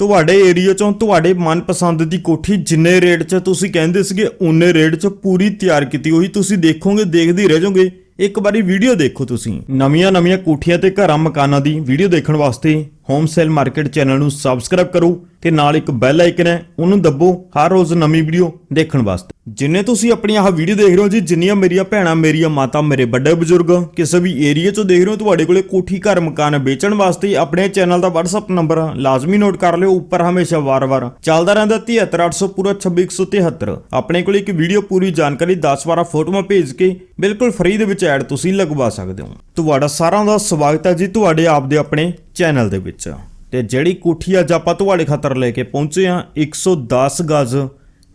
ਤੁਹਾਡੇ ਏਰੀਆ ਚੋਂ ਤੁਹਾਡੇ ਮਨਪਸੰਦ ਦੀ ਕੋਠੀ ਜਿੰਨੇ ਰੇਟ 'ਚ ਤੁਸੀਂ ਕਹਿੰਦੇ ਸੀਗੇ ਉਨੇ ਰੇਟ 'ਚ ਪੂਰੀ ਤਿਆਰ ਕੀਤੀ ਹੋਈ, ਤੁਸੀਂ ਦੇਖੋਗੇ, ਦੇਖਦੇ ਰਹਿ ਜਾਓਗੇ। ਇੱਕ ਵਾਰੀ ਵੀਡੀਓ ਦੇਖੋ ਤੁਸੀਂ। ਨਵੀਆਂ ਨਵੀਆਂ ਕੋਠੀਆਂ ਤੇ ਘਰਾਂ ਮਕਾਨਾਂ ਦੀ ਵੀਡੀਓ ਦੇਖਣ ਵਾਸਤੇ ਹੋਮ ਸੇਲ ਮਾਰਕੀਟ ਚੈਨਲ ਨੂੰ ਸਬਸਕ੍ਰਾਈਬ ਕਰੋ ਤੇ ਨਾਲ ਇੱਕ ਬੈਲ ਆਈਕਨ ਹੈ, ਉਹਨੂੰ ਦੱਬੋ ਹਰ ਰੋਜ਼ ਨਵੀਂ ਵੀਡੀਓ ਦੇਖਣ ਵਾਸਤੇ। ਜਿੰਨੇ ਤੁਸੀਂ ਆਪਣੀ ਆਹ ਵੀਡੀਓ ਦੇਖ ਰਹੇ ਹੋ ਜੀ, ਜਿੰਨੀਆਂ ਮੇਰੀਆਂ ਭੈਣਾਂ, ਮੇਰੀਆਂ ਮਾਤਾ, ਮੇਰੇ ਵੱਡੇ ਬਜ਼ੁਰਗ ਕਿਸੇ ਵੀ ਏਰੀਆ 'ਚੋਂ ਦੇਖ ਰਹੇ ਹੋ, ਤੁਹਾਡੇ ਕੋਲੇ ਕੋਠੀ ਘਰ ਮਕਾਨ ਵੇਚਣ ਵਾਸਤੇ ਆਪਣੇ ਚੈਨਲ ਦਾ WhatsApp ਨੰਬਰ ਲਾਜ਼ਮੀ ਨੋਟ ਕਰ ਲਿਓ, ਉੱਪਰ ਹਮੇਸ਼ਾ ਵਾਰ-ਵਾਰ ਚੱਲਦਾ ਰਹਿੰਦਾ 73800 ਪੂਰਾ 26173 ਆਪਣੇ ਕੋਲੇ ਇੱਕ ਵੀਡੀਓ ਪੂਰੀ ਜਾਣਕਾਰੀ 10-12 ਫੋਟੋਆਂ ਭੇਜ ਕੇ ਬਿਲਕੁਲ ਫ੍ਰੀ ਦੇ ਵਿੱਚ ਐਡ ਤੁਸੀਂ ਲਗਵਾ ਸਕਦੇ ਹੋ। ਤੁਹਾਡਾ ਸਾਰਿਆਂ ਦਾ ਸਵਾਗਤ ਹੈ ਜੀ ਤੁਹਾਡੇ ਆਪ ਦੇ ਆਪਣੇ ਚੈਨਲ ਦੇ ਵਿੱਚ। ਤੇ ਜਿਹੜੀ ਕੋਠੀ ਅੱਜ ਆਪਾਂ ਤੁਹਾਡੇ ਖਾਤਰ ਲੈ ਕੇ ਪਹੁੰਚੇ ਆ 110 ਗਜ਼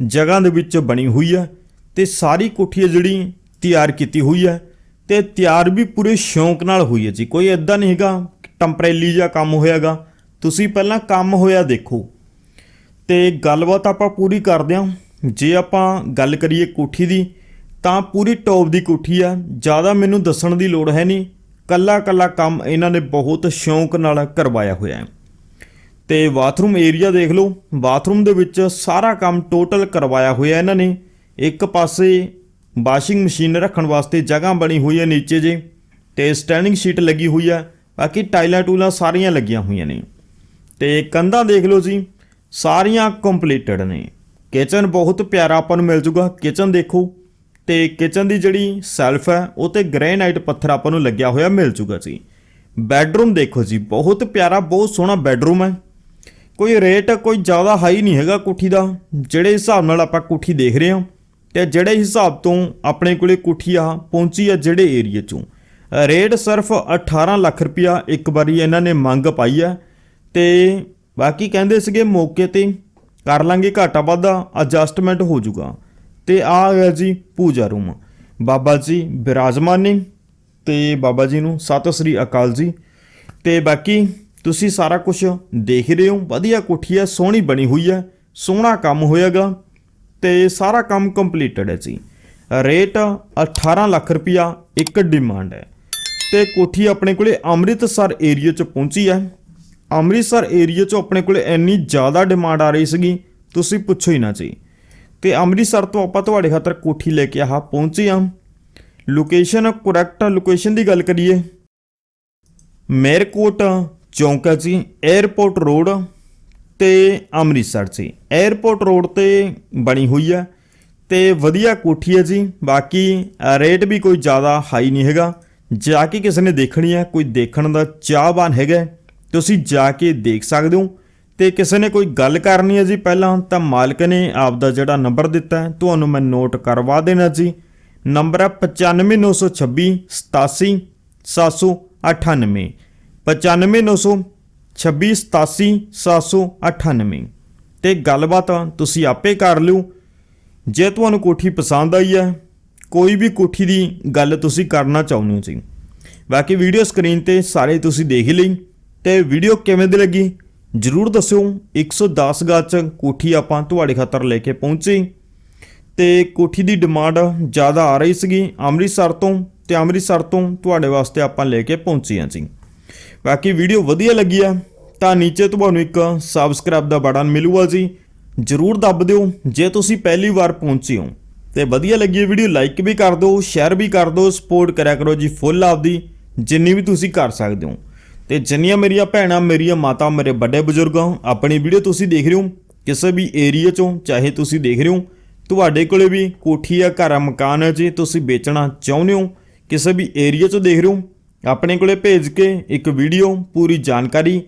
ਜਗ੍ਹਾ ਦੇ ਵਿੱਚ ਬਣੀ ਹੋਈ ਹੈ ਤੇ ਸਾਰੀ ਕੋਠੀ ਹੈ ਜਿਹੜੀ ਤਿਆਰ ਕੀਤੀ ਹੋਈ ਹੈ ਤੇ ਤਿਆਰ ਵੀ ਪੂਰੇ ਸ਼ੌਂਕ ਨਾਲ ਹੋਈ ਹੈ ਜੀ। ਕੋਈ ਐਦਾਂ ਨਹੀਂ ਹੈਗਾ ਟੈਂਪਰੇਰੀ ਜਿਹਾ ਕੰਮ ਹੋਇਆਗਾ। ਤੁਸੀਂ ਪਹਿਲਾਂ ਕੰਮ ਹੋਇਆ ਦੇਖੋ। ਤੇ ਗੱਲਬਾਤ ਆਪਾਂ ਪੂਰੀ ਕਰਦੇ ਹਾਂ। ਜੇ ਆਪਾਂ ਗੱਲ ਕਰੀਏ ਕੋਠੀ ਦੀ, ਤਾਂ ਪੂਰੀ ਟੌਪ ਦੀ ਕੋਠੀ ਆ ਜ਼ਿਆਦਾ ਮੈਨੂੰ ਦੱਸਣ ਦੀ ਲੋੜ ਹੈ ਨਹੀਂ। ਕੱਲਾ ਕੱਲਾ ਕੰਮ ਇਹਨਾਂ ਨੇ ਬਹੁਤ ਸ਼ੌਂਕ ਨਾਲ ਕਰਵਾਇਆ ਹੋਇਆ ਹੈ। ਤੇ ਬਾਥਰੂਮ ਏਰੀਆ ਦੇਖ ਲਓ। ਬਾਥਰੂਮ ਦੇ ਵਿੱਚ ਸਾਰਾ ਕੰਮ ਟੋਟਲ ਕਰਵਾਇਆ ਹੋਇਆ ਇਹਨਾਂ ਨੇ। ਇੱਕ ਪਾਸੇ ਵਾਸ਼ਿੰਗ ਮਸ਼ੀਨ ਰੱਖਣ ਵਾਸਤੇ ਜਗ੍ਹਾ ਬਣੀ ਹੋਈ ਹੈ ਨੀਚੇ ਜੇ ਤੇ ਸਟੈਂਡਿੰਗ ਸ਼ੀਟ ਲੱਗੀ ਹੋਈ ਹੈ। ਬਾਕੀ ਟਾਈਲਾਂ ਟੂਲਾਂ ਸਾਰੀਆਂ ਲੱਗੀਆਂ ਹੋਈਆਂ ਨੇ। ਤੇ ਕੰਧਾਂ ਦੇਖ ਲਓ ਜੀ, ਸਾਰੀਆਂ ਕੰਪਲੀਟਡ ਨੇ। ਕਿਚਨ ਬਹੁਤ ਪਿਆਰਾ ਆਪਾਂ ਨੂੰ ਮਿਲ ਜੂਗਾ। ਕਿਚਨ ਦੇਖੋ। ਤੇ ਕਿਚਨ ਦੀ ਜਿਹੜੀ ਸੈਲਫ ਹੈ, ਉਹ ਤੇ ਗ੍ਰੇਨਾਈਟ ਪੱਥਰ ਆਪਾਂ ਨੂੰ ਲੱਗਿਆ ਹੋਇਆ ਮਿਲ ਜੂਗਾ ਜੀ। ਬੈੱਡਰੂਮ ਦੇਖੋ ਜੀ, ਬਹੁਤ ਪਿਆਰਾ, ਬਹੁਤ ਸੋਹਣਾ ਬੈੱਡਰੂਮ ਹੈ। ਕੋਈ ਰੇਟ ਕੋਈ ਜ਼ਿਆਦਾ ਹਾਈ ਨਹੀਂ ਹੈਗਾ ਕੋਠੀ ਦਾ, ਜਿਹੜੇ ਹਿਸਾਬ ਨਾਲ ਆਪਾਂ ਕੋਠੀ ਦੇਖ ਰਹੇ ਹਾਂ ਤੇ ਜਿਹੜੇ ਹਿਸਾਬ ਤੋਂ ਆਪਣੇ ਕੋਲੇ ਕੋਠੀ ਆ, ਪਹੁੰਚੀ ਆ ਜਿਹੜੇ ਏਰੀਆ ਚੋਂ। ਰੇਟ ਸਿਰਫ 18 ਲੱਖ ਰੁਪਇਆ ਇੱਕ ਵਾਰੀ ਇਹਨਾਂ ਨੇ ਮੰਗ ਪਾਈ ਆ ਤੇ ਬਾਕੀ ਕਹਿੰਦੇ ਸੀਗੇ ਮੌਕੇ ਤੇ ਕਰ ਲਾਂਗੇ ਘਾਟਾ ਵਾਧਾ ਐਡਜਸਟਮੈਂਟ ਹੋ ਜਾਊਗਾ। ਤੇ ਆ ਗਿਆ ਜੀ ਪੂਜਾ ਰੂਮ ਬਾਬਾ ਜੀ ਬਿਰਾਜਮਾਨ ਨੇ ਤੇ ਬਾਬਾ ਜੀ ਨੂੰ ਸਤਿ ਸ੍ਰੀ ਅਕਾਲ ਜੀ। ਤੇ ਬਾਕੀ ਤੁਸੀਂ ਸਾਰਾ ਕੁਝ ਦੇਖ ਰਹੇ ਹੋ। ਵਧੀਆ ਕੋਠੀ ਹੈ, ਸੋਹਣੀ ਬਣੀ ਹੋਈ ਹੈ, ਸੋਹਣਾ ਕੰਮ ਹੋਇਆਗਾ ਤੇ ਸਾਰਾ ਕੰਮ ਕੰਪਲੀਟਡ ਹੈ ਜੀ। ਰੇਟ 18 ਲੱਖ ਰੁਪਇਆ ਇੱਕ ਡਿਮਾਂਡ ਹੈ। ਤੇ ਕੋਠੀ ਆਪਣੇ ਕੋਲੇ ਅੰਮ੍ਰਿਤਸਰ ਏਰੀਆ ਚ ਪਹੁੰਚੀ ਹੈ। ਅੰਮ੍ਰਿਤਸਰ ਏਰੀਆ ਚ ਆਪਣੇ ਕੋਲੇ ਇੰਨੀ ਜ਼ਿਆਦਾ ਡਿਮਾਂਡ ਆ ਰਹੀ ਸੀਗੀ, ਤੁਸੀਂ ਪੁੱਛੋ ਹੀ ਨਾ ਜੀ। ਤੇ ਅੰਮ੍ਰਿਤਸਰ ਤੋਂ ਆਪਾਂ ਤੁਹਾਡੇ ਖਾਤਰ ਕੋਠੀ ਲੈ ਕੇ ਆਹ ਪਹੁੰਚੇ ਹਾਂ। ਲੋਕੇਸ਼ਨ ਕਰੈਕਟ ਲੋਕੇਸ਼ਨ ਦੀ ਗੱਲ ਕਰੀਏ। ਮੇਰਕੋਟ ਚੌਂਕ ਹੈ ਜੀ 에ਅਰਪੋਰਟ ਰੋਡ ਤੇ ਅੰਮ੍ਰਿਤਸਰ ਜੀ 에ਅਰਪੋਰਟ ਰੋਡ ਤੇ ਬਣੀ ਹੋਈ ਹੈ ਤੇ ਵਧੀਆ ਕੋਠੀ ਹੈ ਜੀ। ਬਾਕੀ ਰੇਟ ਵੀ ਕੋਈ ਜ਼ਿਆਦਾ ਹਾਈ ਨਹੀਂ ਹੈਗਾ। ਜਾ ਕੇ ਕਿਸੇ ਨੇ ਦੇਖਣੀ ਹੈ, ਕੋਈ ਦੇਖਣ ਦਾ ਚਾਹਵਾਨ ਹੈਗਾ ਤੁਸੀਂ ਜਾ ਕੇ ਦੇਖ ਸਕਦੇ ਹੋ। ਤੇ ਕਿਸੇ ਨੇ ਕੋਈ ਗੱਲ ਕਰਨੀ ਹੈ ਜੀ ਪਹਿਲਾਂ, ਤਾਂ ਮਾਲਕ ਨੇ ਆਪ ਦਾ ਜਿਹੜਾ ਨੰਬਰ ਦਿੱਤਾ ਹੈ, ਤੁਹਾਨੂੰ ਮੈਂ ਨੋਟ ਕਰਵਾ ਦੇਣਾ ਜੀ। ਨੰਬਰ ਹੈ 95926 87 798 9596 798 ਤੇ ਗੱਲਬਾਤ ਤੁਸੀਂ ਆਪੇ ਕਰ ਲਿਓ। ਜੇ ਤੁਹਾਨੂੰ ਕੋਠੀ ਪਸੰਦ ਆਈ ਹੈ, ਕੋਈ ਵੀ ਕੋਠੀ ਦੀ ਗੱਲ ਤੁਸੀਂ ਕਰਨਾ ਚਾਹੁੰਦੇ ਹੋ ਜੀ। ਬਾਕੀ ਵੀਡੀਓ ਸਕਰੀਨ ਤੇ ਸਾਰੇ ਤੁਸੀਂ ਦੇਖ ਲਈ। ਤੇ ਵੀਡੀਓ ਕਿਵੇਂ ਦੀ ਲੱਗੀ, ਜਰੂਰ ਦੱਸਿਓ। 110 ਗਜ਼ ਚ ਕੋਠੀ ਆਪਾਂ ਤੁਹਾਡੇ ਖਾਤਰ ਲੈ ਕੇ ਪਹੁੰਚੇ। ਤੇ ਕੋਠੀ ਦੀ ਡਿਮਾਂਡ ਜ਼ਿਆਦਾ ਆ ਰਹੀ ਸੀਗੀ ਅੰਮ੍ਰਿਤਸਰ ਤੋਂ, ਤੇ ਅੰਮ੍ਰਿਤਸਰ ਤੋਂ ਤੁਹਾਡੇ ਵਾਸਤੇ ਆਪਾਂ ਲੈ ਕੇ ਪਹੁੰਚੇ ਹਾਂ ਜੀ। ਬਾਕੀ ਵੀਡੀਓ ਵਧੀਆ ਲੱਗੀ ਆ, ਤਾਂ ਨੀਚੇ ਤੁਹਾਨੂੰ ਇੱਕ ਸਬਸਕ੍ਰਾਈਬ ਦਾ ਬਟਨ ਮਿਲੂਗਾ ਜੀ। ਜਰੂਰ ਦੱਬ ਦਿਓ, ਜੇ ਤੁਸੀਂ ਪਹਿਲੀ ਵਾਰ ਪਹੁੰਚੇ ਹੋ। ਤੇ ਵਧੀਆ ਲੱਗੀ ਇਹ ਵੀਡੀਓ ਲਾਈਕ ਵੀ ਕਰ ਦਿਓ ਸ਼ੇਅਰ ਵੀ ਕਰ ਦਿਓ ਸਪੋਰਟ ਕਰਿਆ ਕਰੋ ਜੀ ਫੁੱਲ ਆਪਦੀ, ਜਿੰਨੀ ਵੀ ਤੁਸੀਂ ਕਰ ਸਕਦੇ ਹੋ। ਤੇ ਜਿੰਨੀਆਂ ਮੇਰੀਆਂ ਭੈਣਾਂ, ਮੇਰੀਆਂ ਮਾਤਾ, ਮੇਰੇ ਵੱਡੇ ਬਜ਼ੁਰਗਾਂ, ਆਪਣੀ ਵੀਡੀਓ ਤੁਸੀਂ ਦੇਖ ਰਹੇ ਹੋ, ਕਿਸੇ ਵੀ ਏਰੀਆ ਚੋਂ, ਚਾਹੇ ਤੁਸੀਂ ਦੇਖ ਰਹੇ ਹੋ, ਤੁਹਾਡੇ ਕੋਲੇ ਵੀ ਕੋਠੀ ਆ, ਘਰ ਆ, ਮਕਾਨ ਹੈ ਜੇ, ਤੁਸੀਂ ਵੇਚਣਾ ਚਾਹੁੰਦੇ ਹੋ, ਕਿਸੇ ਵੀ ਏਰੀਆ ਚੋਂ ਦੇਖ ਰਹੇ ਹੋ ਆਪਣੇ ਕੋਲੇ ਭੇਜ ਕੇ ਇੱਕ ਵੀਡੀਓ, ਪੂਰੀ ਜਾਣਕਾਰੀ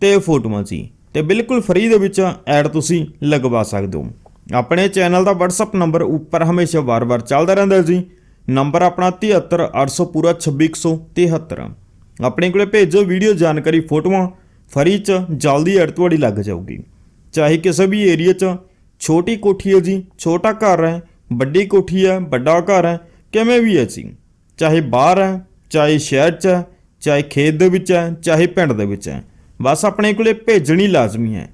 ਤੇ ਫੋਟੋਆਂ ਸੀ। ਤੇ ਬਿਲਕੁਲ ਫ੍ਰੀ ਦੇ ਵਿੱਚ ਐਡ ਤੁਸੀਂ ਲਗਵਾ ਸਕਦੇ ਹੋ। ਆਪਣੇ ਚੈਨਲ ਦਾ WhatsApp ਨੰਬਰ ਉੱਪਰ ਹਮੇਸ਼ਾ ਵਾਰ-ਵਾਰ ਚੱਲਦਾ ਰਹਿੰਦਾ ਜੀ। ਨੰਬਰ ਆਪਣਾ 73800 ਪੂਰਾ 2673 ਆਪਣੇ ਕੋਲੇ ਭੇਜੋ ਵੀਡੀਓ, ਜਾਣਕਾਰੀ, ਫੋਟੋਆਂ। ਫਰੀ ਚ ਜਲਦੀ ਐਡ ਤੁਹਾਡੀ ਲੱਗ ਜਾਊਗੀ। ਚਾਹੇ ਕਿਸੇ ਵੀ ਏਰੀਆ ਚ ਛੋਟੀ ਕੋਠੀ ਹੈ ਜੀ, ਛੋਟਾ ਘਰ ਹੈ, ਵੱਡੀ ਕੋਠੀ ਹੈ, ਵੱਡਾ ਘਰ ਹੈ, ਕਿਵੇਂ ਵੀ ਹੈ ਜੀ। ਚਾਹੇ ਬਾਹਰ ਹੈ ਚਾਹੇ ਸ਼ਹਿਰ ਚ ਹੈ, ਚਾਹੇ ਖੇਤ ਦੇ ਵਿੱਚ ਹੈ, ਚਾਹੇ ਪਿੰਡ ਦੇ ਵਿੱਚ ਹੈ। ਬਸ ਆਪਣੇ ਕੋਲੇ ਭੇਜਣੀ ਲਾਜ਼ਮੀ ਹੈ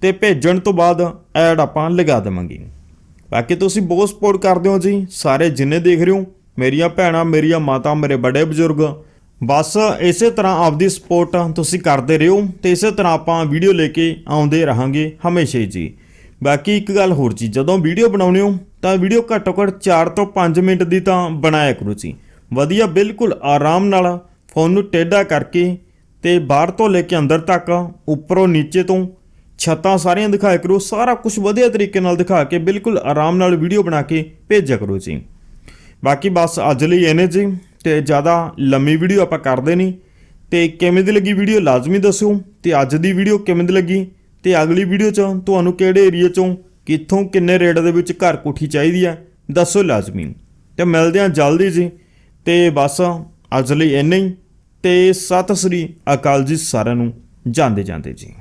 ਤੇ ਭੇਜਣ ਤੋਂ ਬਾਅਦ ਐਡ ਆਪਾਂ ਲਗਾ ਦੇਵਾਂਗੇ। ਬਾਕੀ ਤੁਸੀਂ ਬਹੁਤ ਸਪੋਰਟ ਕਰਦੇ ਹੋ ਜੀ, ਸਾਰੇ ਜਿੰਨੇ ਦੇਖ ਰਹੇ ਹੋ, ਮੇਰੀਆਂ ਭੈਣਾਂ, ਮੇਰੀਆਂ ਮਾਤਾ, ਮੇਰੇ ਵੱਡੇ ਬਜ਼ੁਰਗ, ਬਸ ਇਸੇ ਤਰ੍ਹਾਂ ਆਪਦੀ ਸਪੋਰਟ ਤੁਸੀਂ ਕਰਦੇ ਰਹੋ ਤੇ ਇਸੇ ਤਰ੍ਹਾਂ ਆਪਾਂ ਵੀਡੀਓ ਲੈ ਕੇ ਆਉਂਦੇ ਰਹਾਂਗੇ ਹਮੇਸ਼ਾ ਹੀ ਜੀ। ਬਾਕੀ ਇੱਕ ਗੱਲ ਹੋਰ ਜੀ, ਜਦੋਂ ਵੀਡੀਓ ਬਣਾਉਨੇ ਹੋ ਤਾਂ ਵੀਡੀਓ ਘੱਟੋ ਘੱਟ 4 ਤੋਂ 5 ਮਿੰਟ ਦੀ ਤਾਂ ਬਣਾਇਆ ਕਰੋ ਜੀ। ਵਧੀਆ ਬਿਲਕੁਲ ਆਰਾਮ ਨਾਲ ਫੋਨ ਨੂੰ ਟੇਢਾ ਕਰਕੇ ਤੇ ਬਾਹਰ ਤੋਂ ਲੈ ਕੇ ਅੰਦਰ ਤੱਕ, ਉੱਪਰੋਂ ਨੀਚੇ ਤੋਂ ਛੱਤਾਂ ਸਾਰੀਆਂ ਦਿਖਾਇਆ ਕਰੋ, ਸਾਰਾ ਕੁਝ ਵਧੀਆ ਤਰੀਕੇ ਨਾਲ ਦਿਖਾ ਕੇ ਬਿਲਕੁਲ ਆਰਾਮ ਨਾਲ ਵੀਡੀਓ ਬਣਾ ਕੇ ਭੇਜਿਆ ਕਰੋ ਜੀ। ਬਾਕੀ ਬਸ ਅੱਜ ਲਈ ਇਹਨੇ ਜੀ, ਤੇ ਜ਼ਿਆਦਾ ਲੰਮੀ ਵੀਡੀਓ ਆਪਾਂ ਕਰਦੇ ਨਹੀਂ। ਤੇ ਕਿਵੇਂ ਦੀ ਲੱਗੀ ਵੀਡੀਓ ਲਾਜ਼ਮੀ ਦੱਸਿਓ, ਤੇ ਅੱਜ ਦੀ ਵੀਡੀਓ ਕਿਵੇਂ ਦੀ ਲੱਗੀ, ਤੇ ਅਗਲੀ ਵੀਡੀਓ 'ਚ ਤੁਹਾਨੂੰ ਕਿਹੜੇ ਏਰੀਆ 'ਚੋਂ ਕਿੱਥੋਂ ਕਿੰਨੇ ਰੇਟ ਦੇ ਵਿੱਚ ਘਰ ਕੋਠੀ ਚਾਹੀਦੀ ਆ ਦੱਸੋ ਲਾਜ਼ਮੀ। ਤੇ ਮਿਲਦੇ ਹਾਂ ਜਲਦੀ ਜੀ। ਤੇ ਬਸ ਅੱਜ ਲਈ ਇੰਨਾ ਹੀ ਤੇ ਸਤਿ ਸ੍ਰੀ ਅਕਾਲ ਜੀ ਸਾਰਿਆਂ ਨੂੰ। ਜਾਂਦੇ ਜਾਂਦੇ ਜੀ।